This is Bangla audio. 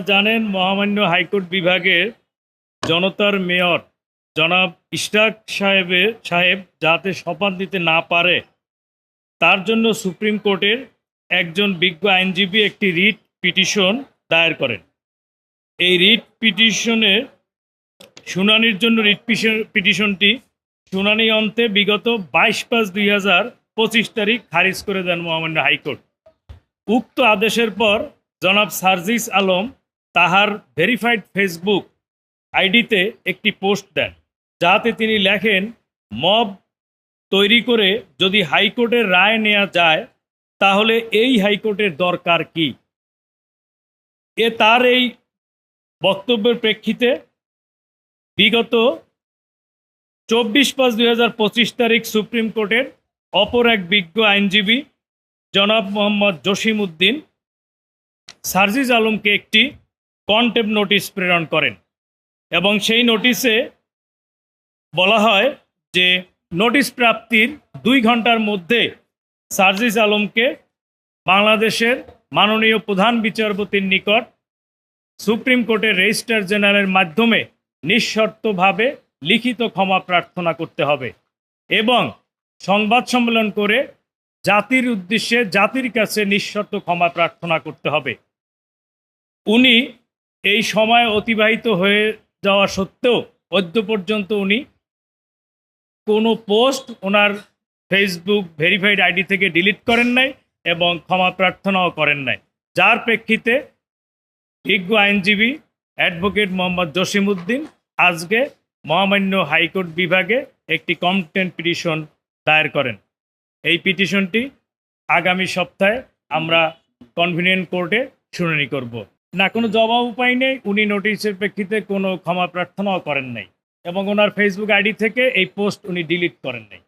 জানেন, মহামান্য হাইকোর্ট বিভাগের জনতার মেয়র জনাব ইশরাক সাহেবের, সাহেব যাতে শপথ দিতে না পারে, তার জন্য সুপ্রিম কোর্টের একজন বিজ্ঞ আইনজীবী একটি রিট পিটিশন দায়ের করেন। এই রিট পিটিশনের শুনানির জন্য রিট পিটিশন- পিটিশনটি শুনানি অন্তে বিগত বাইশ পাঁচ দুই হাজার পঁচিশ তারিখ খারিজ করে দেন মহামান্য হাইকোর্ট। উক্ত আদেশের পর জনাব সার্জিস আলম তাহার ভেরিফাইড ফেসবুক আইডিতে একটি পোস্ট দেন, যাতে তিনি লেখেন, মব তৈরি করে যদি হাইকোর্টের রায় নেওয়া যায়, তাহলে এই হাইকোর্টের দরকার কি? এ তার এই বক্তব্যের প্রেক্ষিতে বিগত চব্বিশ পাঁচ দুই হাজার পঁচিশ তারিখ সুপ্রিম কোর্টের অপর এক বিজ্ঞ আইনজীবী, জনাব মোহাম্মদ জসিম উদ্দিন, সার্জিজ আলমকে একটি কন্টেপ নোটিশ প্রেরণ করেন। এবং সেই নোটিশে বলা হয় যে নোটিশ প্রাপ্তির দুই ঘণ্টার মধ্যে সার্জিজ আলমকে বাংলাদেশের মাননীয় প্রধান বিচারপতির নিকট সুপ্রিম কোর্টের রেজিস্ট্রার জেনারেলের মাধ্যমে নিঃশর্তভাবে লিখিত ক্ষমা প্রার্থনা করতে হবে এবং সংবাদ সম্মেলন করে জাতির উদ্দেশ্যে জাতির কাছে নিঃশর্ত ক্ষমা প্রার্থনা করতে হবে। উনি এই সময় অতিবাহিত হয়ে যাওয়া সত্ত্বেও অদ্য পর্যন্ত উনি কোনো পোস্ট ওনার ফেসবুক ভেরিফাইড আইডি থেকে ডিলিট করেন নাই এবং ক্ষমা প্রার্থনাও করেন নাই। যার প্রেক্ষিতে বিজ্ঞ আইনজীবী অ্যাডভোকেট মোহাম্মদ জসিমউদ্দিন আজকে মহামান্য হাইকোর্ট বিভাগে একটি কমপ্লেন্ট পিটিশন দায়ের করেন। এই পিটিশনটি আগামী সপ্তাহে আমরা কনভিনিয়েন্ট কোর্টে শুনানি করব। না, কোনো জবাব উপায় নেই। উনি নোটিশের প্রেক্ষিতে কোনো ক্ষমা প্রার্থনাও করেন নাই। এবং ওনার ফেসবুক আইডি থেকে এই পোস্ট উনি ডিলিট করেন নাই।